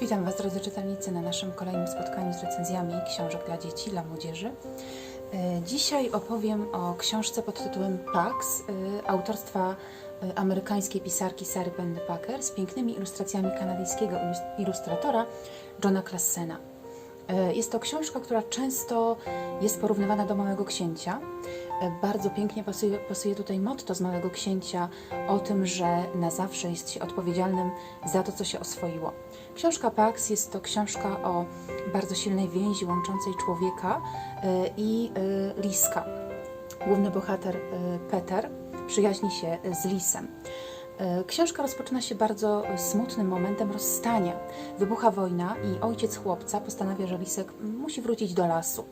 Witam Was, drodzy czytelnicy, na naszym kolejnym spotkaniu z recenzjami książek dla dzieci, dla młodzieży. E, Dzisiaj opowiem o książce pod tytułem Pax e, autorstwa e, amerykańskiej pisarki Sary Penny Packer z pięknymi ilustracjami kanadyjskiego ilus- ilustratora Johna Klassena. Jest to książka, która często jest porównywana do Małego Księcia. E, Bardzo pięknie pasuje, pasuje tutaj motto z Małego Księcia o tym, że na zawsze jest się odpowiedzialnym za to, co się oswoiło. Książka Pax jest to książka o bardzo silnej więzi łączącej człowieka e, i e, liska. Główny bohater Peter przyjaźni się z lisem. Książka rozpoczyna się bardzo smutnym momentem rozstania. Wybucha wojna i ojciec chłopca postanawia, że Lisek musi wrócić do lasu.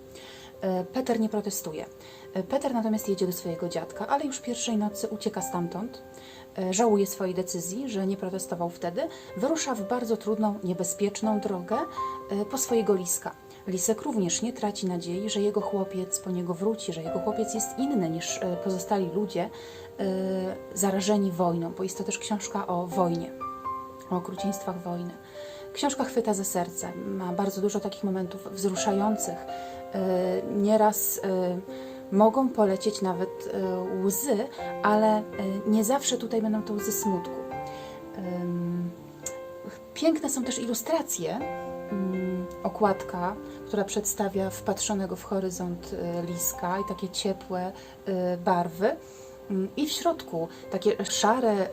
E, Peter nie protestuje. E, Peter natomiast jedzie do swojego dziadka, ale już pierwszej nocy ucieka stamtąd. E, Żałuje swojej decyzji, że nie protestował wtedy. Wyrusza w bardzo trudną, niebezpieczną drogę po swojego liska. Lisek również nie traci nadziei, że jego chłopiec po niego wróci, że jego chłopiec jest inny niż pozostali ludzie zarażeni wojną, bo jest to też książka o wojnie, o okrucieństwach wojny. Książka chwyta za serce, ma bardzo dużo takich momentów wzruszających. E, Nieraz e, mogą polecieć nawet e, łzy, ale nie zawsze tutaj będą to łzy smutku. Piękne są też ilustracje. Okładka, która przedstawia wpatrzonego w horyzont y, liska i takie ciepłe y, barwy. I w środku takie szare, y,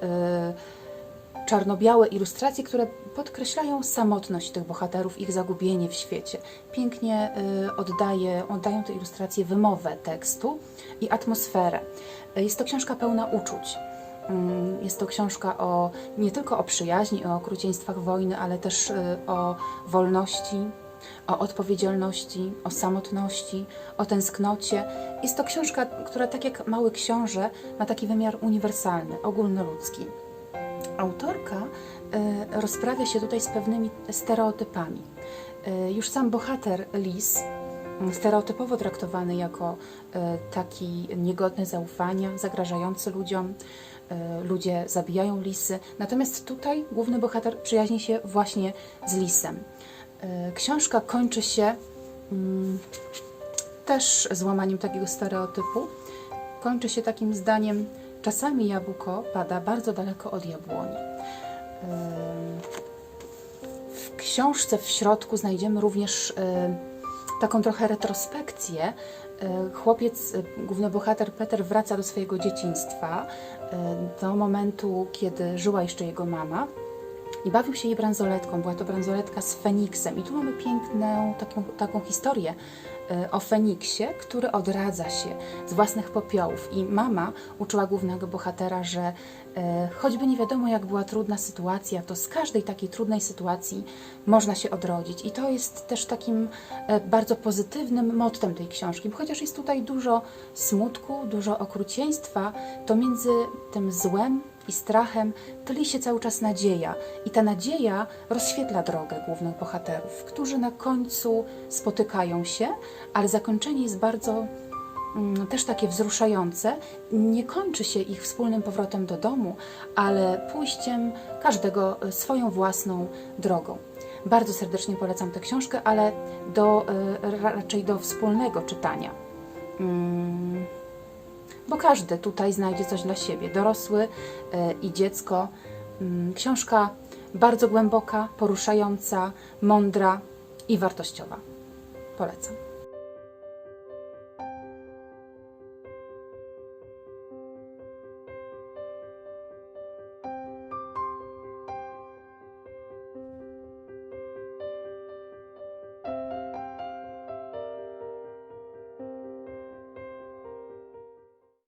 czarno-białe ilustracje, które podkreślają samotność tych bohaterów, ich zagubienie w świecie. Pięknie y, oddaje, oddają te ilustracje wymowę tekstu i atmosferę. Y, Jest to książka pełna uczuć. Mm, Jest to książka o, nie tylko o przyjaźni, o okrucieństwach wojny, ale też y, o wolności, o odpowiedzialności, o samotności, o tęsknocie. Jest to książka, która tak jak Mały Książę ma taki wymiar uniwersalny, ogólnoludzki. Autorka y, rozprawia się tutaj z pewnymi stereotypami. Y, Już sam bohater Lis, stereotypowo traktowany jako y, taki niegodny zaufania, zagrażający ludziom, ludzie zabijają lisy. Natomiast tutaj główny bohater przyjaźni się właśnie z lisem. Książka kończy się mm, też złamaniem takiego stereotypu. Kończy się takim zdaniem: czasami jabłko pada bardzo daleko od jabłoni. W książce w środku znajdziemy również taką trochę retrospekcję. Chłopiec, główny bohater Peter wraca do swojego dzieciństwa, do momentu, kiedy żyła jeszcze jego mama. I bawił się jej bransoletką. Była to bransoletka z Feniksem. I tu mamy piękną taką, taką historię e, o Feniksie, który odradza się z własnych popiołów. I mama uczyła głównego bohatera, że e, choćby nie wiadomo, jak była trudna sytuacja, to z każdej takiej trudnej sytuacji można się odrodzić. I to jest też takim e, bardzo pozytywnym mottem tej książki. Bo Chociaż jest tutaj dużo smutku, dużo okrucieństwa, to między tym złem i strachem tli się cały czas nadzieja. I ta nadzieja rozświetla drogę głównych bohaterów, którzy na końcu spotykają się, ale zakończenie jest bardzo mm, też takie wzruszające. Nie kończy się ich wspólnym powrotem do domu, ale pójściem każdego e, swoją własną drogą. Bardzo serdecznie polecam tę książkę, ale do, e, ra- raczej do wspólnego czytania. Mm, bo każdy tutaj znajdzie coś dla siebie, dorosły e, i dziecko. Mm, Książka bardzo głęboka, poruszająca, mądra i wartościowa. Polecam.